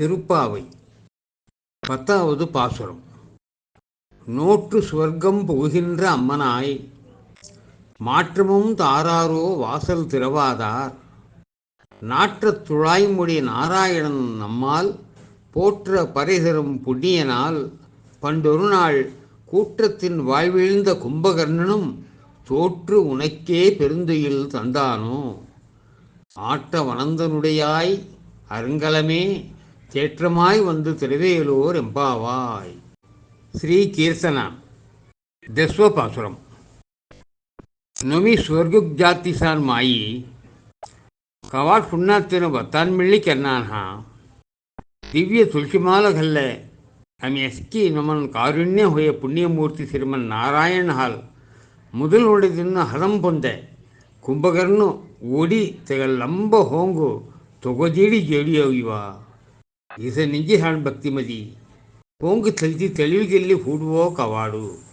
திருப்பாவை. பத்தாவது பாசுரம். நோற்று சுவர்க்கம் புகுகின்ற அம்மனாய் மாற்றமும் தாராரோ வாசல் திறவாதார். நாற்றத் துழாய்மொழி நாராயணன் நம்மால் போற்ற பறைதரும் புண்ணியனால். பண்டொரு நாள் கூற்றத்தின் வாழ்விழுந்த கும்பகர்ணனும் தோற்று உனக்கே பெருந்துயில் தந்தானோ. ஆட்ட வனந்தனுடையாய் அருங்கலமே தேற்றமாய் வந்து திருவேலூர் எம்பாவாய் ஸ்ரீ கீர்த்தனா தஸ்வபாசுரம் நொமி స్వర్గుజాతిసాన్ మాయి కవాట్ పుణ్యాత్తిన బతాన్ మిళ్ళి కెన్నాన్హా ದಿವ್ಯ ತುಳಸಿಮಾಲಗಲ್ಲೆ ಅಮಿ ಎಸ್ಕಿ ನಮನ್ ಕಾರುಣ್ಯ ಹೊಯ ಪುಣ್ಯಮೂರ್ತಿ ಶ್ರೀಮನ್ ನಾರಾಯಣ ಹಾಲ್ ಮೊದಲು ನೋಡಿದನ್ನು ಹದಂ ಪೊಂದೆ ಕುಂಭಕರ್ಣು ಓಡಿ ತೆಗಲ್ಲಂಬ ಹೋಂಗು ತೊಗೊದೀಡಿ ಜೇಡಿಯೋಗಿವಾ ಈತನಿಂಜಿ ಹಾಣ್ ಭಕ್ತಿ ಮದಿ. ಓಂಗು ತಲ್ದಿ ತಳಿವಿಗೆಲ್ಲಿ ಹೂಡುವೋ ಕವಾಡು.